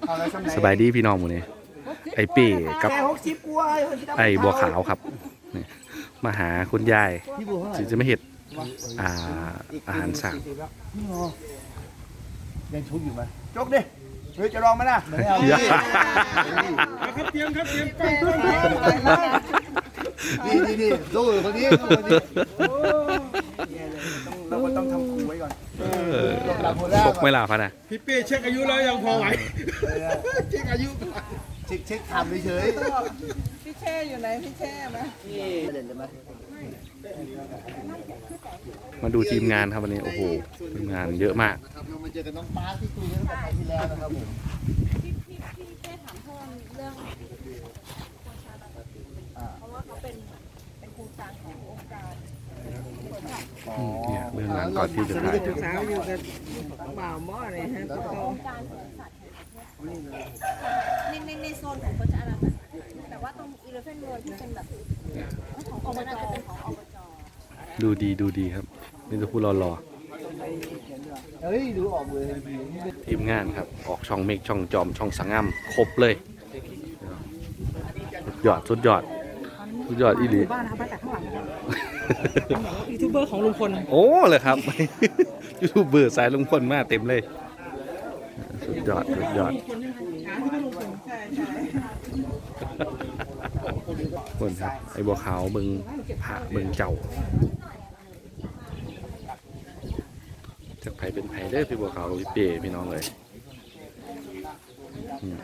เอาอะไรสำไหนสบายดีพี่น้องหมูนี่ไอเป้กับแค่หกสิบกว่าไอบัวขาวครับนี่มาหาคุณยายพี่บัวเท่าไหร่ที่จะไม่เห็ดอ่าอาหารสั่งยังชุบอยู่ไหมจกดิเฮ้ยจะลองไหมล่ะไม่เอาครับเตรียมครับเตรียมกล้องต้นนี่นี่นี่สู้คนนี้สู้คนนี้เราก็ต้องทำคูไว้ก่อน เออ ตกไม่ล่ะพะนะพี่เป้เช็คอายุแล้วยังพอไหวเช็คอายุก่อนเช็คเช็คทำเฉยพี่แช่อยู่ไหนพี่แช่ไหมเด่นเลยไหมมาดูทีมงานครับวันนี้โอ้โหทีมงานเยอะมากครับเรามาเจอกับน้องปาร์คที่คุยกันตั้งแต่คราวที่แล้วนะครับผมพี่พี่พี่แค่ถามเพิ่มเรื่องเพราะว่าเขาเป็นเป็นครูกลางขององค์การอืม เนี่ยเรื่องงานก่อนที่จะถ่ายสาวอยู่กับบ่าวหม้อเลยฮะตุ๊กโตองค์การสวนสัตว์ในในในโซนของเขาจะอะไรแบบแต่ว่าตรงอีเลฟเฟนเวิร์ที่เป็นแบบของอบจเป็นของอบจดูดีดูดีครับนี่จะพูดรอเฮ้ยดูออกเลยๆทีมงานครับ ออกช่องเมกช่องจอมช่องสังงามครบเลยสุดยอดสุดยอดสุดยอดอีหลี บ้านนะครับมาจากข้างหลัง ยูทูบเบอร์ของลุงพลโอ้เลยครับ ยูทูบเบอร์สายลุงพลมาเต็มเลย สุดยอดสุดยอดหาที่เป็นลุงคนครับ ไอ้บัวขาวเบิงพระเบิงเจ้าจากไผเป็นไผเด้อพี่บัวขาวพี่เป้พี่น้องเลยอืม